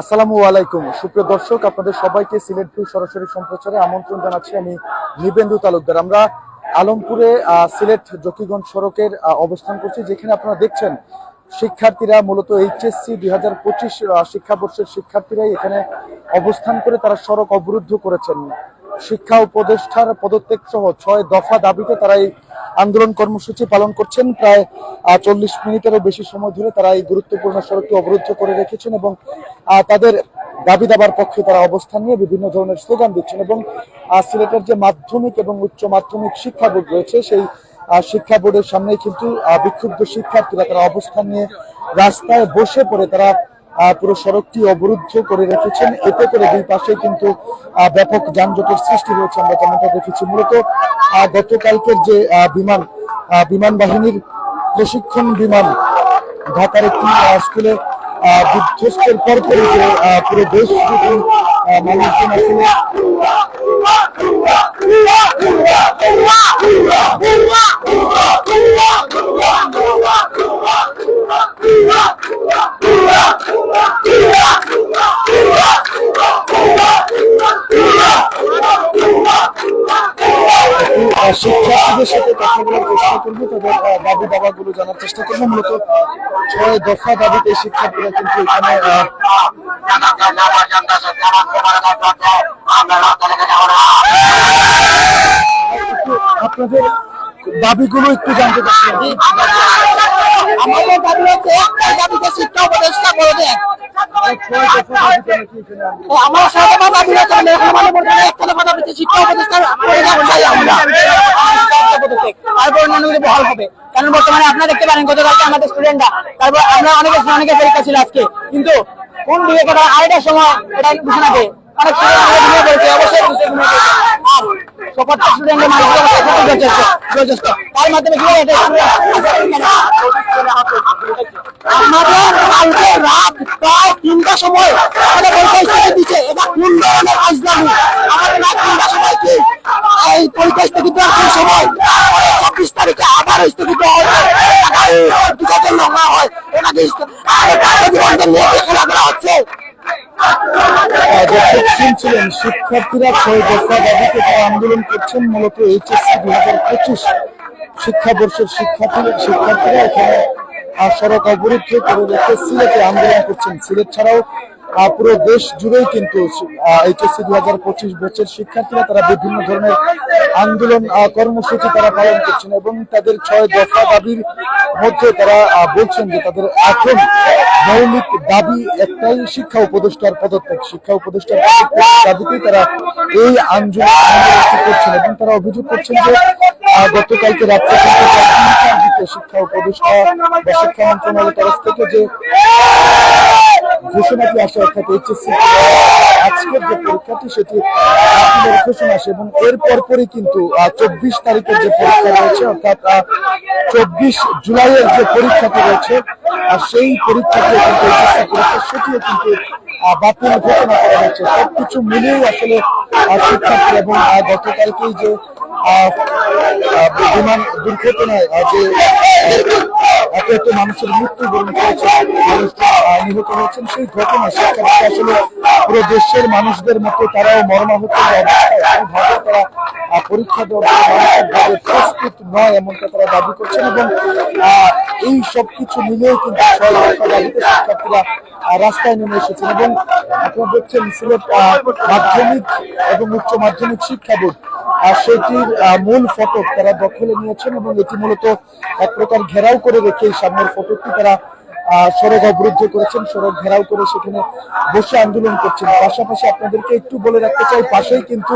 আসসালামু আলাইকুম। সুপ্রিয় দর্শক, আপনাদের সবাইকে সিলেট টু সরাসরি সম্প্রচারে আমন্ত্রণ জানাচ্ছি আমি নিবেন্দু তালুকদার। আমরা আলমপুরে সিলেট জকিগঞ্জ সড়কের অবস্থান করছি, যেখানে আপনারা দেখছেন শিক্ষার্থীরা মূলত এইচএসসি দুই হাজার পঁচিশ শিক্ষাবর্ষের শিক্ষার্থীরাই এখানে অবস্থান করে তারা সড়ক অবরুদ্ধ করেছেন। শিক্ষা উপদেষ্টার পদত্যাগ সহ ছয় দফা দাবিতে তারা এই আন্দোলন কর্মসূচি পালন করছেন। প্রায় চল্লিশ মিনিটেরও বেশি সময় ধরে তারা এই গুরুত্বপূর্ণ সড়কটি অবরুদ্ধ করে রেখেছেন এবং তাদের দাবি দাবার পক্ষে তারা অবস্থান নিয়ে বিভিন্ন ধরনের স্লোগান দিচ্ছেন এবং সিলেটের যে মাধ্যমিক এবং উচ্চ মাধ্যমিক শিক্ষা বোর্ড রয়েছে, সেই শিক্ষা বোর্ডের সামনে কিন্তু বিক্ষুব্ধ শিক্ষার্থীরা তারা অবস্থান নিয়ে রাস্তায় বসে পড়ে। তারা পুরো সড়কটি অবরুদ্ধ করে রেখেছেন। এতে করে দুই পাশে কিন্তু ব্যাপক যানজটের সৃষ্টি হয়েছে। আমরা তেমনটা দেখেছি, মূলত গতকালকের যে বিমান বিমান বাহিনীর প্রশিক্ষণ বিমান, ঢাকার একটি স্কুলে বিধ্বস্তের পরপরই যে পুরো দেশ মানুষজন আসলে আহ, শিক্ষার্থীদের সাথে কথা চেষ্টা করব তাদের দাবি দাবাগুলো জানার চেষ্টা করব। মূলত ছয় দফা দাবিতে কিন্তু এখানে আপনাদের দাবিগুলো একটু জানতে চাচ্ছিলাম। আমাদের দাবি দাবিতে শিক্ষা উপদেষ্টা দেন আমরা- সাথে দাবি মানে বলতে একটা দাবিতে শিক্ষা উপদেষ্টা করে আমরা তারপর বহাল হবে কারণ বর্তমানে আপনারা দেখতে পারেন গতকালকে আমাদের স্টুডেন্টরা তারপর আমরা অনেকে অনেকে পরীক্ষা ছিল আজকে। কিন্তু কোন বিবেকে আড়াইটার সময় এটা ঘোষণাতে আমাদের আমাদের তিনটার সময় আমাদের দিচ্ছে এটা কোন ধরনের আজলামি? আমাদের রাত তিনটার সময় কি? এই পরীক্ষা স্থগিত দেওয়ার সময় চব্বিশ তারিখে আবার স্থগিত হয়। টিকাতে নোংরা হয়। নিয়ে খেলাধুলা হচ্ছে? দর্শক শিক্ষার্থীরা ছয় দফা দাবিতে আন্দোলন করছেন, মূলত এইচএসসি দুই হাজার পঁচিশ শিক্ষাবর্ষের শিক্ষার্থী শিক্ষার্থীরা এখানে সড়ক অবরুদ্ধ করে রেখে সিলেটে আন্দোলন করছেন। সিলেট ছাড়াও পুরো দেশ জুড়েই কিন্তু এইচএসসি দুই হাজার পঁচিশ ব্যাচের শিক্ষার্থীরা তারা বিভিন্ন ধরনের আন্দোলন কর্মসূচি তারা পালন করছেন এবং তাদের ছয় দফা দাবির মধ্যে তারা বলছেন যে তাদের এখন মৌলিক দাবি একটাই, শিক্ষা উপদেষ্টার পদত্যাগ। শিক্ষা উপদেষ্টার দাবিতেই তারা এই আন্দোলন করছেন এবং তারা অভিযোগ করছেন যে গতকালকে রাত্রে শিক্ষা উপদেষ্টা বা শিক্ষা মন্ত্রণালয়ের তরফ থেকে যে ঘোষণাটি আসে অর্থাৎ এইচএসসি আজকের যে পরীক্ষাটি, সেটি ঘোষণা আসে এবং এর পরপরই কিন্তু চব্বিশ তারিখের যে পরীক্ষা রয়েছে, অর্থাৎ চব্বিশ জুলাইয়ের যে পরীক্ষাটি রয়েছে, আর সেই পরীক্ষাটি কিন্তু এইচএসসি পরীক্ষা, সেটিও কিন্তু বাতিল ঘোষণা করা হয়েছে। সবকিছু মিলিয়েই আসলে শিক্ষার্থী এবং গতকালকেই যে বিমান দুর্ঘটনায় যে এত এত মানুষের মৃত্যু বরণ করেছে নিহত হয়েছেন, সেই ঘটনা শিক্ষার্থী আসলে পুরো দেশের মানুষদের মতো তারাও মর্মাহত অবস্থায় তারা পরীক্ষা দেওয়ার প্রস্তুত নয় এমনটা তারা দাবি করছেন এবং এই সব কিছু মিলিয়ে কিন্তু শিক্ষার্থীরা রাস্তায় নেমে এসেছেন এবং আপনারা দেখছেন সিলেট মাধ্যমিক এবং উচ্চ মাধ্যমিক শিক্ষা বোর্ড সেটির মূল ফটক তারা দখলে নিয়েছেন এবং এটি মূলত এক প্রকার ঘেরাও করে রেখে এই সামনের ফটকটি তারা সড়ক অবরুদ্ধ করেছেন, সড়ক ঘেরাও করে সেখানে বসে আন্দোলন করছেন। পাশাপাশি আপনাদেরকে একটু বলে রাখতে চাই, পাশেই কিন্তু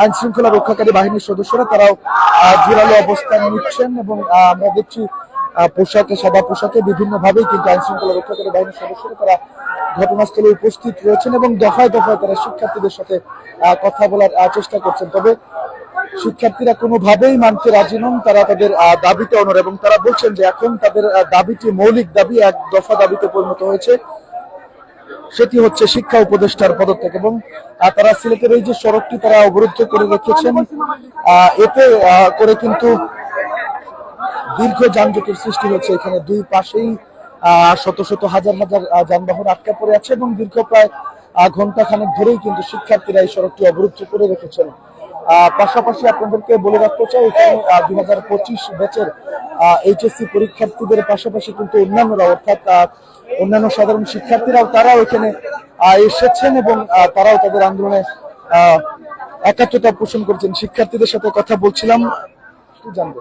আইন শৃঙ্খলা রক্ষাকারী বাহিনীর সদস্যরা তারাও জোরালো অবস্থান নিচ্ছেন এবং আমরা দেখছি পোশাকে, সাদা পোশাকে বিভিন্ন ভাবেই কিন্তু আইন শৃঙ্খলা রক্ষাকারী বাহিনীর সদস্যরা তারা ঘটনাস্থলে উপস্থিত রয়েছেন এবং দফায় দফায় তারা শিক্ষার্থীদের সাথে কথা বলার চেষ্টা করছেন। তবে শিক্ষার্থীরা কোনোভাবেই মানতে রাজি নন, তারা তাদের দাবিতে অনর এবং তারা বলছেন যে এখন তাদের দাবিটি মৌলিক দাবি, এক দফা দাবিতে পরিণত হয়েছে। সেটি হচ্ছে শিক্ষা উপদেষ্টার পদত্যাগ এবং তারা সিলেটের এই যে সড়কটি তারা অবরুদ্ধ করে রেখেছেন এতে করে কিন্তু দীর্ঘ যানজটের সৃষ্টি হচ্ছে এখানে দুই পাশেই শত শত হাজার হাজার যানবাহন আটকা পড়ে আছে এবং দীর্ঘ প্রায় ঘণ্টা খানেক ধরেই কিন্তু শিক্ষার্থীরা এই সড়কটি অবরুদ্ধ করে রেখেছেন। পাশাপাশি আপনাদেরকে বলে রাখতে চাই এখানে দুই হাজার পঁচিশ ব্যাচের এইচএসসি পরীক্ষার্থীদের পাশাপাশি কিন্তু অন্যান্যরা অর্থাৎ অন্যান্য সাধারণ শিক্ষার্থীরাও তারাও এখানে এসেছেন এবং তারাও তাদের আন্দোলনে আহ, একাত্মতা পোষণ করছেন। শিক্ষার্থীদের সাথে কথা বলছিলাম জানব।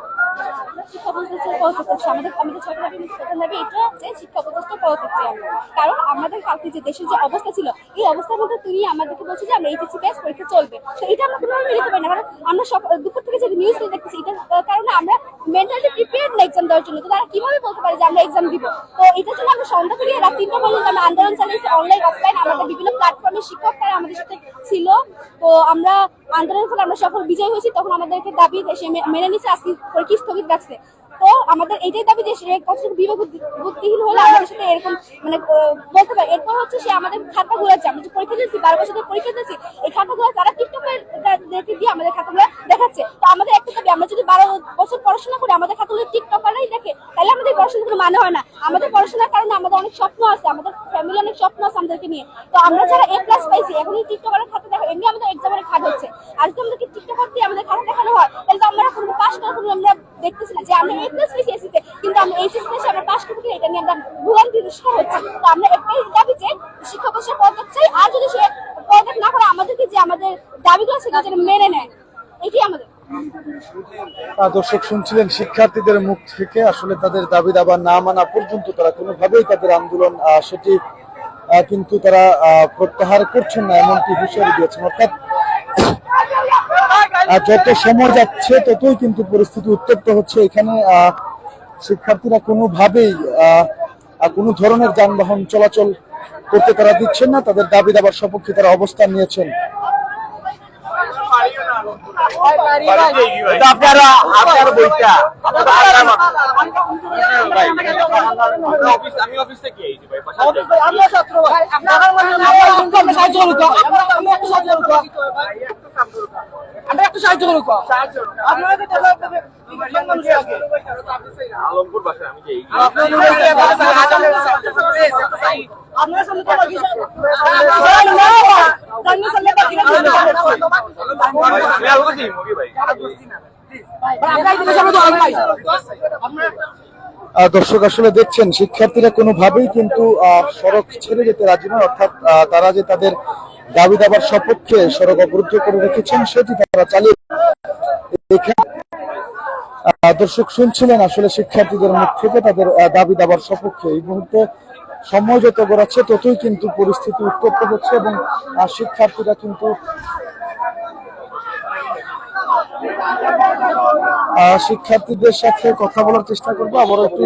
শিক্ষা প্রতিষ্ঠান পদত্যাগ চাই আমাদের আমাদের ছোট ভাবে প্রধান দাবি এটা যে শিক্ষা প্রতিষ্ঠান পদত্যাগ চাই কারণ আমাদের কালকে যে দেশের যে অবস্থা ছিল, এই অবস্থার মধ্যে তিনি আমাদেরকে বলছে যে আমরা এইচএসসি ব্যাচ পরীক্ষা চলবে। তো এটা আমরা কোনোভাবে নিতে পারি না। কারণ আমরা সব দুপুর থেকে যে নিউজ দেখতেছি, এটার কারণে আমরা মেন্টালি প্রিপেয়ার না এক্সাম দেওয়ার জন্য। তো তারা কীভাবে বলতে পারে যে আমরা এক্সাম দিব? তো এটার জন্য আমরা সন্ধ্যা থেকে রাত তিনটা পর্যন্ত আমরা আন্দোলন চালিয়েছি অনলাইন অফলাইন আমাদের বিভিন্ন প্ল্যাটফর্মের শিক্ষক তারা আমাদের সাথে ছিল। তো আমরা আন্দোলনের ফলে আমরা সফল বিজয় হয়েছি। তখন আমাদেরকে দাবি মে- মেনে নিচ্ছে আজকে পরীক্ষা স্থগিত রাখছে। তো আমাদের এটাই দাবি যে সে কতটুকু বিবেক বুদ্ধি- বুদ্ধিহীন হলে আমাদের সাথে এরকম মানে বলতে পারে, এরপর হচ্ছে সে আমাদের খাতাগুলো আছে, আমরা যে পরীক্ষা দিয়েছি, বারো বছর ধরে পরীক্ষা দিয়েছি, এই খাতাগুলো তারা টিকটকের দিয়ে আমাদের খাতাগুলো দেখাচ্ছে। তো আমাদের একটা দাবি, আমরা যদি বারো বছর পড়াশোনা করি, আমাদের খাতাগুলো টিকটকারই দেখে, তাহলে আমাদের পড়াশোনা কোনো মানে হয় না। আমাদের পড়াশোনার কারণে আমাদের অনেক স্বপ্ন আছে, আমাদের ফ্যামিলি অনেক স্বপ্ন আছে আমাদেরকে নিয়ে। তো আমরা যারা এ প্লাস পাইছি এখন এই টিকটকারের খাতা দেখা, এমনি আমাদের এক্সামের খাত হচ্ছে। আর যদি আমাদেরকে টিকটকার দিয়ে আমাদের খাতা দেখানো হয় তাহলে তো আমরা কোনো আমরা যে আমরা এ প্লাস কিন্তু আমরা এই সিস্টেমে এসে আমরা এটা নিয়ে আমরা তো আমরা একটাই দাবি যে শিক্ষক চাই, আর যদি সে না করে আমাদেরকে যে আমাদের দাবিগুলো সেগুলো যেন মেনে নেয়। এটাই আমাদের? দর্শক শুনছিলেন শিক্ষার্থীদের মুখ থেকে, আসলে তাদের দাবি দাবা না মানা পর্যন্ত তারা কোনোভাবেই তাদের আন্দোলন সেটি কিন্তু তারা প্রত্যাহার করছেন না, এমনটি হুঁশিয়ারি দিয়েছেন। অর্থাৎ যত সময় যাচ্ছে ততই কিন্তু পরিস্থিতি উত্তপ্ত হচ্ছে এখানে আহ, শিক্ষার্থীরা কোনোভাবেই কোনো ধরনের যানবাহন চলাচল করতে তারা দিচ্ছেন না তাদের দাবি দাবার সপক্ষে তারা অবস্থান নিয়েছেন এটা আপনারা আমরা একটু সাহায্য আপনারা তো আলমপুর আমি আপনারা সামনে তো বাকি সামনে দর্শক আসলে দেখছেন শিক্ষার্থীরা কোনোভাবেই কিন্তু আহ, সড়ক ছেড়ে যেতে রাজি নয়। অর্থাৎ তারা যে তাদের দাবি দাবার সপক্ষে সড়ক অবরুদ্ধ করে রেখেছেন সেটি তারা চালিয়ে দর্শক শুনছিলেন আসলে শিক্ষার্থীদের মুখ থেকে তাদের দাবি দাবার সপক্ষে। এই মুহূর্তে সময় যত গড়াচ্ছে ততই কিন্তু পরিস্থিতি উত্তপ্ত হচ্ছে এবং শিক্ষার্থীরা কিন্তু শিক্ষার্থীদের সাথে কথা বলার চেষ্টা করব। আবার একটু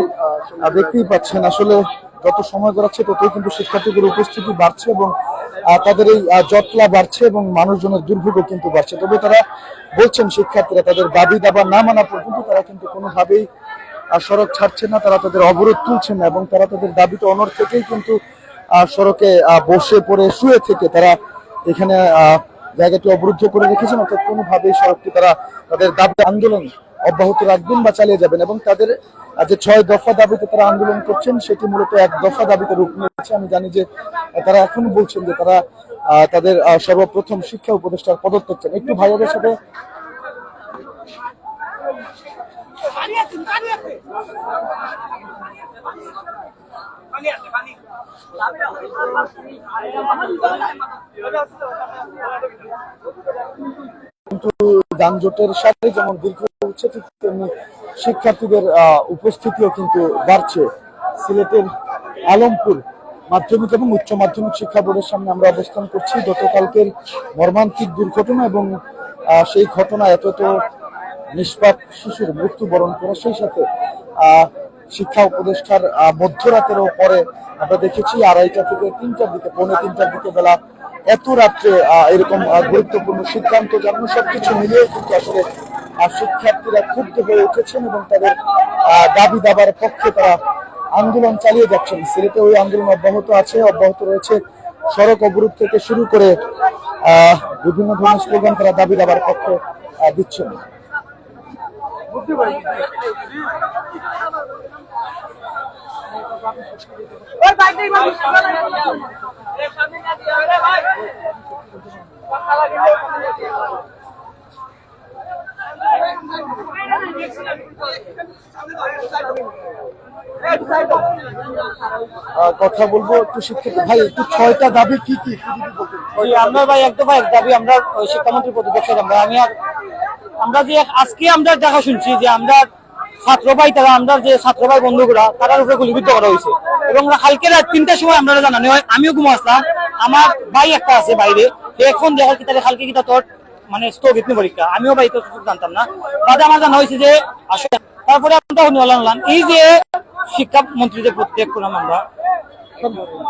দেখতেই পাচ্ছেন আসলে যত সময় গড়াচ্ছে ততই কিন্তু শিক্ষার্থীদের উপস্থিতি বাড়ছে এবং তাদের এই জটলা বাড়ছে এবং মানুষজনের দুর্ভোগও কিন্তু বাড়ছে। তবে তারা বলছেন শিক্ষার্থীরা তাদের দাবি দাবা না মানা পর্যন্ত তারা কিন্তু কোনোভাবেই সড়ক ছাড়ছে না, তারা তাদের অবরোধ তুলছে না এবং তারা তাদের দাবিটা অনর থেকেই কিন্তু সড়কে বসে পড়ে, শুয়ে থেকে তারা এখানে জায়গাটি অবরুদ্ধ করে রেখেছেন। অর্থাৎ কোনোভাবেই সড়কটি তারা তাদের দাবি, আন্দোলন অব্যাহত রাখবেন বা চালিয়ে যাবেন এবং তাদের যে ছয় দফা দাবিতে তারা আন্দোলন করছেন, সেটি মূলত এক দফা দাবিতে রূপ নিয়েছে। আমি জানি যে তারা এখন বলছেন যে তারা তাদের সর্বপ্রথম শিক্ষা উপদেষ্টার পদত্যাগ চান। একটু ভাইয়াদের সাথে কিন্তু যানজটের সাথে যেমন দীর্ঘ হচ্ছে ঠিক তেমনি শিক্ষার্থীদের উপস্থিতিও কিন্তু বাড়ছে। সিলেটের আলমপুর মাধ্যমিক এবং উচ্চ মাধ্যমিক শিক্ষা বোর্ডের সামনে আমরা অবস্থান করছি। গতকালকের মর্মান্তিক দুর্ঘটনা এবং সেই ঘটনা এত তো নিষ্পাপ শিশুর মৃত্যুবরণ করে সেই সাথে শিক্ষা উপদেষ্টার মধ্যরাতেরও পরে আমরা দেখেছি আড়াইটা থেকে তিনটার দিকে, পৌনে তিনটার দিকে বেলা এত রাত্রে এরকম গুরুত্বপূর্ণ সিদ্ধান্ত জানানো সবকিছু মিলিয়ে কিন্তু আসলে শিক্ষার্থীরা ক্ষুব্ধ হয়ে উঠেছেন এবং তাদের দাবি দাবার পক্ষে তারা আন্দোলন চালিয়ে যাচ্ছেন। সিলেটে ওই আন্দোলন অব্যাহত আছে অব্যাহত রয়েছে। সড়ক অবরোধ থেকে শুরু করে বিভিন্ন ধরনের স্লোগান তারা দাবি দাবার পক্ষে দিচ্ছেন। আহ, কথা বলব একটু শিক্ষিত। ভাই, একটু ছয়টা দাবি কি কি? আমরা ভাই, একদম দাবি আমরা শিক্ষামন্ত্রী পদক্ষেপ আমরা, আমি আর আমরা যে আজকে আমরা দেখা শুনছি যে আমরা ছাত্র ভাই, তারা আমরা যে ছাত্র ভাই বন্ধুগুলা, তারার উপরে গুলিবিদ্ধ করা হয়েছে। এবং কালকে রাত তিনটার সময় আমরা জানানো হয়, আমিও ঘুমো আসলাম আমার ভাই একটা আছে বাইরে এখন দেখার কি তাহলে কালকে কি তোর মানে স্থগিত পরীক্ষা। আমিও ভাই তো জানতাম না। বাদে আমার জানা হয়েছে যে, আসলে তারপরে আমরা এই যে শিক্ষামন্ত্রী যে প্রত্যেক করলাম আমরা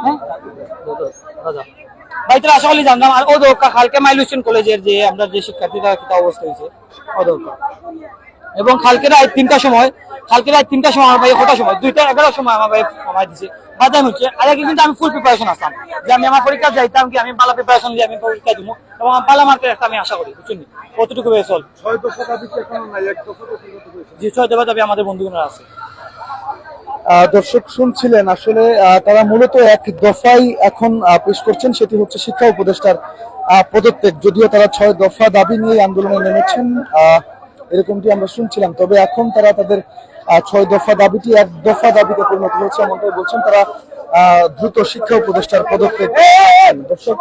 হ্যাঁ? আর মাইলুশন কলেজের যে আমরা যে হয়েছে এবং কালকে রাত সময় কালকে রাত সময় আমার ভাই কটার সময় দুইটা এগারোর সময় আমার ভাই আমার দিছে। বাদাম হচ্ছে। আর আগে কিন্তু আমি ফুল প্রিপারেশন আসলাম। যে আমি আমার পরীক্ষা যাইতাম কি আমি ভালো প্রিপারেশন দিয়ে আমি পরীক্ষা দিব এবং আমার ভালো মার্কের একটা আমি আশা করি বুঝছেন কতটুকু হয়ে চল ছয় দফা দাবি। যে ছয় দেবা যাবে আমাদের বন্ধুগুলো আছে। আহ, দর্শক শুনছিলেন আসলে আহ, তারা মূলত এক দফাই এখন আহ, পেশ করছেন সেটি হচ্ছে শিক্ষা উপদেষ্টার আহ, পদত্যাগ। যদিও তারা ছয় দফা দাবি নিয়ে আন্দোলনে নেমেছেন আহ, এরকমটি আমরা শুনছিলাম। তবে এখন তারা তাদের ছয় দফা দাবিটি এক দফা দাবিতে পরিণত হয়েছে এমনটাই বলছেন তারা দ্রুত শিক্ষা উপদেষ্টার দর্শক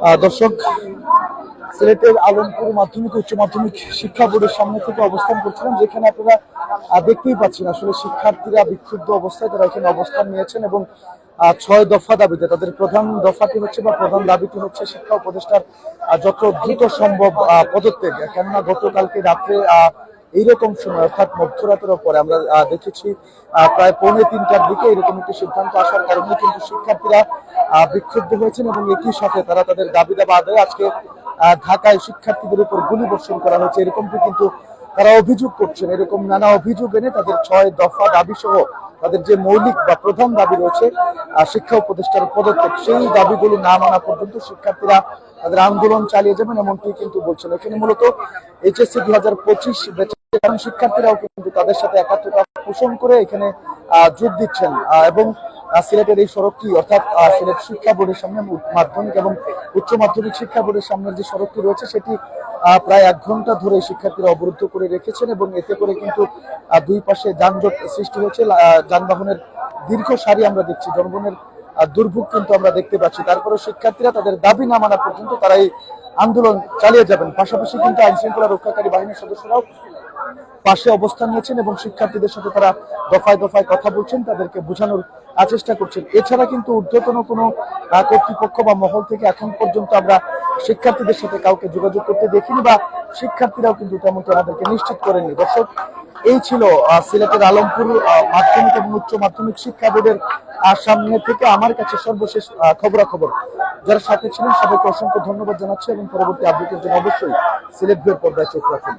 আহ, দর্শক সিলেটের আলমপুর মাধ্যমিক, উচ্চ মাধ্যমিক শিক্ষা বোর্ডের সামনে থেকে অবস্থান করছিলাম যেখানে আপনারা দেখতেই পাচ্ছেন আসলে শিক্ষার্থীরা বিক্ষুব্ধ অবস্থায় তারা এখানে অবস্থান নিয়েছেন এবং ছয় দফা দাবিতে, তাদের প্রধান দফাটি হচ্ছে বা প্রধান দাবিটি হচ্ছে শিক্ষা উপদেষ্টার যত দ্রুত সম্ভব পদত্যাগ। কেননা গতকালকে রাত্রে এইরকম সময়, অর্থাৎ মধ্যরাতের পরে আমরা দেখেছি প্রায় পৌনে তিনটার দিকে এরকম একটি সিদ্ধান্ত আসার কারণে কিন্তু শিক্ষার্থীরা বিক্ষুব্ধ হয়েছেন এবং একই সাথে তারা তাদের দাবি দাবা আদায়ে আজকে ঢাকায় শিক্ষার্থীদের উপর গুলি বর্ষণ করা হয়েছে। এরকমটি কিন্তু তারা অভিযোগ করছেন। এরকম নানা অভিযোগ এনে তাদের ছয় দফা দাবি সহ তাদের যে মৌলিক বা প্রধান দাবি রয়েছে শিক্ষা উপদেষ্টার পদত্যাগ, সেই দাবিগুলো না মানা পর্যন্ত শিক্ষার্থীরা তাদের আন্দোলন চালিয়ে যাবেন এমনটি কিন্তু বলছেন। এখানে মূলত এইচএসসি দুই হাজার পঁচিশ শিক্ষার্থীরাও কিন্তু তাদের সাথে একাত্মতা পোষণ করে এখানে যোগ দিচ্ছেন। এবং সিলেটের এই সড়কটি, অর্থাৎ সিলেট শিক্ষা বোর্ডের সামনে মাধ্যমিক এবং উচ্চ মাধ্যমিক শিক্ষা বোর্ডের সামনের যে সড়কটি রয়েছে, সেটি প্রায় এক ঘণ্টা ধরে শিক্ষার্থীরা অবরুদ্ধ করে রেখেছেন এবং এতে করে কিন্তু দুই পাশে যানজট সৃষ্টি হয়েছে যানবাহনের দীর্ঘ সারি আমরা দেখছি, জনগণের দুর্ভোগ কিন্তু আমরা দেখতে পাচ্ছি। তারপরে শিক্ষার্থীরা তাদের দাবি না মানা পর্যন্ত তারা এই আন্দোলন চালিয়ে যাবেন। পাশাপাশি কিন্তু আইন শৃঙ্খলা রক্ষাকারী বাহিনীর সদস্যরাও পাশে অবস্থান নিয়েছেন এবং শিক্ষার্থীদের সাথে তারা দফায় দফায় কথা বলছেন, তাদেরকে বোঝানোর চেষ্টা করছেন। এছাড়া কিন্তু ঊর্ধ্বতন কোনো কর্তৃপক্ষ বা মহল থেকে এখন পর্যন্ত আমরা শিক্ষার্থীদের সাথে কাউকে যোগাযোগ করতে দেখিনি বা শিক্ষার্থীরাও কিন্তু তেমনটি আমাদেরকে নিশ্চিত করেননি। দর্শক, এই ছিল সিলেটের আলমপুর মাধ্যমিক এবং উচ্চ মাধ্যমিক শিক্ষা বোর্ডের সামনে থেকে আমার কাছে সর্বশেষ খবরাখবর। যারা সাথে ছিলেন, সবাইকে অসংখ্য ধন্যবাদ জানাচ্ছি এবং পরবর্তী আপডেটের জন্য অবশ্যই সিলেট বইয়ের পর্দায় চোখ রাখুন।